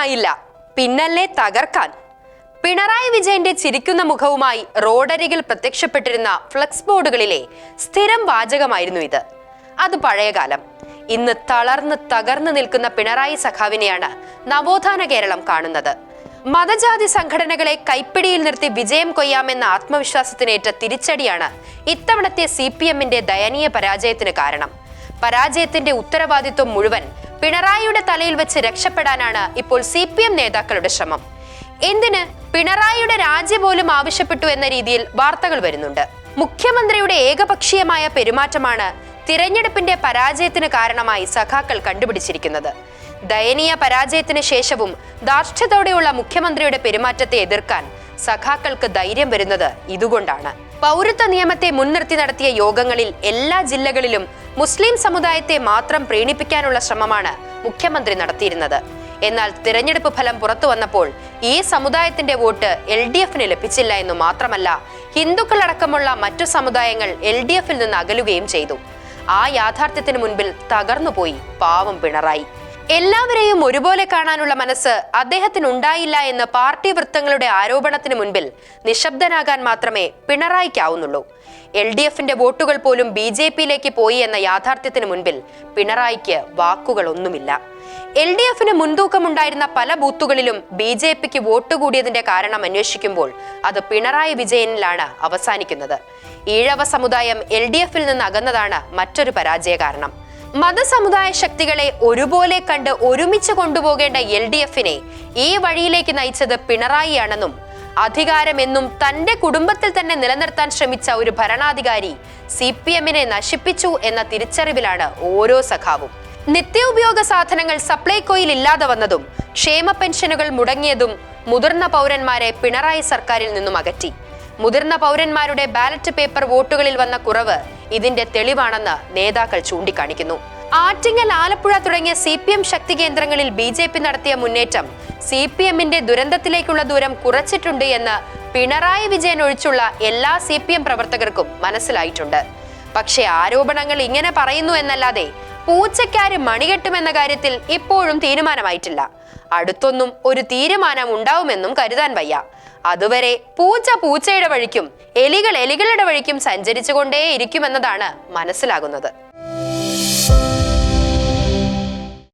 തകർക്കാനായില്ല പിന്നല്ലേ തകർക്കാൻ. പിണറായി വിജയന്റെ ചിരിക്കുന്ന മുഖവുമായി റോഡരികിൽ പ്രത്യക്ഷപ്പെട്ടിരുന്ന ഫ്ലക്സ് ബോർഡുകളിലെ സ്ഥിരം വാചകമായിരുന്നു ഇത്. അത് പഴയകാലം. ഇന്ന് തളർന്ന് തകർന്നു നിൽക്കുന്ന പിണറായി സഖാവിനെയാണ് നവോത്ഥാന കേരളം കാണുന്നത്. മതജാതി സംഘടനകളെ കൈപ്പിടിയിൽ നിർത്തി വിജയം കൊയ്യാമെന്ന ആത്മവിശ്വാസത്തിനേറ്റ തിരിച്ചടിയാണ് ഇത്തവണത്തെ സി പി എമ്മിന്റെ ദയനീയ പരാജയത്തിന് കാരണം. പരാജയത്തിന്റെ ഉത്തരവാദിത്വം മുഴുവൻ പിണറായിയുടെ തലയിൽ വെച്ച് രക്ഷപ്പെടാനാണ് ഇപ്പോൾ സി പി എം നേതാക്കളുടെ ശ്രമം. എന്തിന് പിണറായിയുടെ രാജി പോലും ആവശ്യപ്പെട്ടു എന്ന രീതിയിൽ വാർത്തകൾ വരുന്നുണ്ട്. മുഖ്യമന്ത്രിയുടെ ഏകപക്ഷീയമായ പെരുമാറ്റമാണ് തിരഞ്ഞെടുപ്പിന്റെ പരാജയത്തിന് കാരണമായി സഖാക്കൾ കണ്ടുപിടിച്ചിരിക്കുന്നത്. ദയനീയ പരാജയത്തിന് ശേഷവും ദാർഷ്ട്യത്തോടെയുള്ള മുഖ്യമന്ത്രിയുടെ പെരുമാറ്റത്തെ എതിർക്കാൻ സഖാക്കൾക്ക് ധൈര്യം വരുന്നത് ഇതുകൊണ്ടാണ്. പൗരത്വ നിയമത്തെ മുൻനിർത്തി നടത്തിയ യോഗങ്ങളിൽ എല്ലാ ജില്ലകളിലും മുസ്ലിം സമുദായത്തെ മാത്രം പ്രീണിപ്പിക്കാനുള്ള ശ്രമമാണ് മുഖ്യമന്ത്രി നടത്തിയിരുന്നത്. എന്നാൽ തിരഞ്ഞെടുപ്പ് ഫലം പുറത്തു വന്നപ്പോൾ ഈ സമുദായത്തിന്റെ വോട്ട് എൽ ഡി എഫിന് ലഭിച്ചില്ല എന്നു മാത്രമല്ല ഹിന്ദുക്കളടക്കമുള്ള മറ്റു സമുദായങ്ങൾ എൽ ഡി എഫിൽ നിന്ന് അകലുകയും ചെയ്തു. ആ യാഥാർത്ഥ്യത്തിന് മുൻപിൽ തകർന്നുപോയി പാവം പിണറായി. എല്ലാവരെയും ഒരുപോലെ കാണാനുള്ള മനസ്സ് അദ്ദേഹത്തിന് ഉണ്ടായില്ല എന്ന് പാർട്ടി വൃത്തങ്ങളുടെ ആരോപണത്തിന് മുൻപിൽ നിശബ്ദനാകാൻ മാത്രമേ പിണറായിക്കാവുന്നുള്ളൂ. എൽ ഡി എഫിന്റെ വോട്ടുകൾ പോലും ബി ജെ പിയിലേക്ക് പോയി എന്ന യാഥാർത്ഥ്യത്തിന് മുൻപിൽ പിണറായിക്ക് വാക്കുകളൊന്നുമില്ല. എൽ ഡി എഫിന് മുൻതൂക്കമുണ്ടായിരുന്ന പല ബൂത്തുകളിലും ബി ജെ പിക്ക് വോട്ട് കൂടിയതിന്റെ കാരണം അന്വേഷിക്കുമ്പോൾ അത് പിണറായി വിജയനിലാണ് അവസാനിക്കുന്നത്. ഈഴവ സമുദായം എൽ ഡി എഫിൽ നിന്ന് അകന്നതാണ് മറ്റൊരു പരാജയ കാരണം മതസമുദായ ശക്തികളെ ഒരുപോലെ കണ്ട് ഒരുമിച്ച് കൊണ്ടുപോകേണ്ട എൽ ഡി എഫിനെ ഈ വഴിയിലേക്ക് നയിച്ചത് പിണറായിയാണെന്നും അധികാരം എന്നും തന്റെ കുടുംബത്തിൽ തന്നെ നിലനിർത്താൻ ശ്രമിച്ച ഒരു ഭരണാധികാരി സി പി എമ്മിനെ നശിപ്പിച്ചു എന്ന തിരിച്ചറിവിലാണ് ഓരോ സഖാവും. നിത്യോപയോഗ സാധനങ്ങൾ സപ്ലൈകോയിൽ ഇല്ലാതെ വന്നതും ക്ഷേമ പെൻഷനുകൾ മുടങ്ങിയതും മുതിർന്ന പൗരന്മാരെ പിണറായി സർക്കാരിൽ നിന്നും അകറ്റി. മുതിർന്ന പൗരന്മാരുടെ ബാലറ്റ് പേപ്പർ വോട്ടുകളിൽ വന്ന കുറവ് ഇതിന്റെ തെളിവാണെന്ന് നേതാക്കൾ ചൂണ്ടിക്കാണിക്കുന്നു. ആറ്റിങ്ങൽ ആലപ്പുഴ തുടങ്ങിയ സി പി എം ശക്തി കേന്ദ്രങ്ങളിൽ ബി ജെ പി നടത്തിയ മുന്നേറ്റം സി പി എമ്മിന്റെ ദുരന്തത്തിലേക്കുള്ള ദൂരം കുറച്ചിട്ടുണ്ട് എന്ന് പിണറായി വിജയൻ ഒഴിച്ചുള്ള എല്ലാ സി പി എം പ്രവർത്തകർക്കും മനസ്സിലായിട്ടുണ്ട്. പക്ഷേ ആരോപണങ്ങൾ ഇങ്ങനെ പറയുന്നു എന്നല്ലാതെ പൂച്ചയ്ക്കാര് മണികെട്ടുമെന്ന കാര്യത്തിൽ ഇപ്പോഴും തീരുമാനമായിട്ടില്ല. അടുത്തൊന്നും ഒരു തീരുമാനം ഉണ്ടാവുമെന്നും കരുതാൻ വയ്യ. അതുവരെ പൂച്ച പൂച്ചയുടെ വഴിക്കും എലികൾ എലികളുടെ വഴിക്കും സഞ്ചരിച്ചുകൊണ്ടേയിരിക്കുമെന്നതാണ് മനസ്സിലാകുന്നത്.